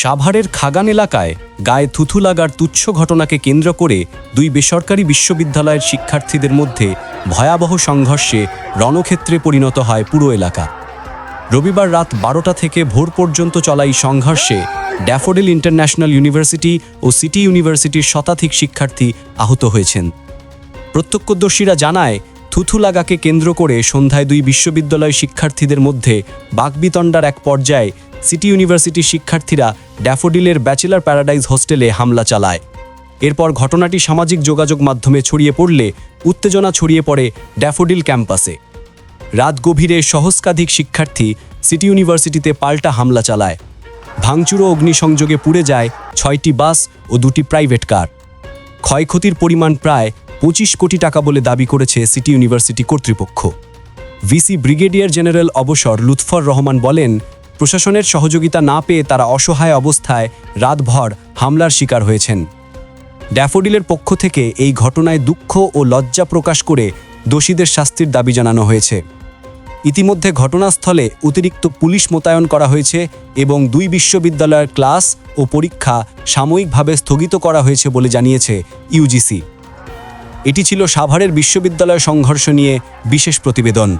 সাভারের খাগান এলাকায় গায়ে থুথু লাগার তুচ্ছ ঘটনাকে কেন্দ্র করে দুই বেসরকারি বিশ্ববিদ্যালয়ের শিক্ষার্থীদের মধ্যে ভয়াবহ সংঘর্ষে রণক্ষেত্রে পরিণত হয় পুরো এলাকা। রবিবার রাত বারোটা থেকে ভোর পর্যন্ত চলা এই সংঘর্ষে ড্যাফোডিল ইন্টারন্যাশনাল ইউনিভার্সিটি ও সিটি ইউনিভার্সিটির শতাধিক শিক্ষার্থী আহত হয়েছেন। প্রত্যক্ষদর্শীরা জানায়, থুথু লাগাকে কেন্দ্র করে সন্ধ্যায় দুই বিশ্ববিদ্যালয় শিক্ষার্থীদের মধ্যে বাকবিতণ্ডার এক পর্যায়ে সিটি ইউনিভার্সিটির শিক্ষার্থীরা ড্যাফোডিলের ব্যাচেলার প্যারাডাইজ হোস্টেলে হামলা চালায়। এরপর ঘটনাটি সামাজিক যোগাযোগ মাধ্যমে ছড়িয়ে পড়লে উত্তেজনা ছড়িয়ে পড়ে ড্যাফোডিল ক্যাম্পাসে। রাত গভীরে সহস্কাধিক শিক্ষার্থী সিটি ইউনিভার্সিটিতে পাল্টা হামলা চালায়। ভাঙচুর অগ্নিসংযোগে পুড়ে যায় ছয়টি বাস ও দুটি প্রাইভেট কার। ক্ষয়ক্ষতির পরিমাণ প্রায় পঁচিশ কোটি টাকা বলে দাবি করেছে সিটি ইউনিভার্সিটি কর্তৃপক্ষ। ভিসি ব্রিগেডিয়ার জেনারেল অবসর লুৎফর রহমান বলেন প্রশাসনের সহযোগিতা না পেয়ে তারা অসহায় অবস্থায় রাতভর হামলার শিকার হয়েছেন। ড্যাফোডিলের পক্ষ থেকে এই ঘটনায় দুঃখ ও লজ্জা প্রকাশ করে দোষীদের শাস্তির দাবি জানানো হয়েছে। ইতিমধ্যে ঘটনাস্থলে অতিরিক্ত পুলিশ মোতায়েন করা হয়েছে এবং দুই বিশ্ববিদ্যালয়ের ক্লাস ও পরীক্ষা সাময়িকভাবে স্থগিত করা হয়েছে বলে জানিয়েছে ইউজিসি। এটি ছিল সাভারের বিশ্ববিদ্যালয় সংঘর্ষ নিয়ে বিশেষ প্রতিবেদন।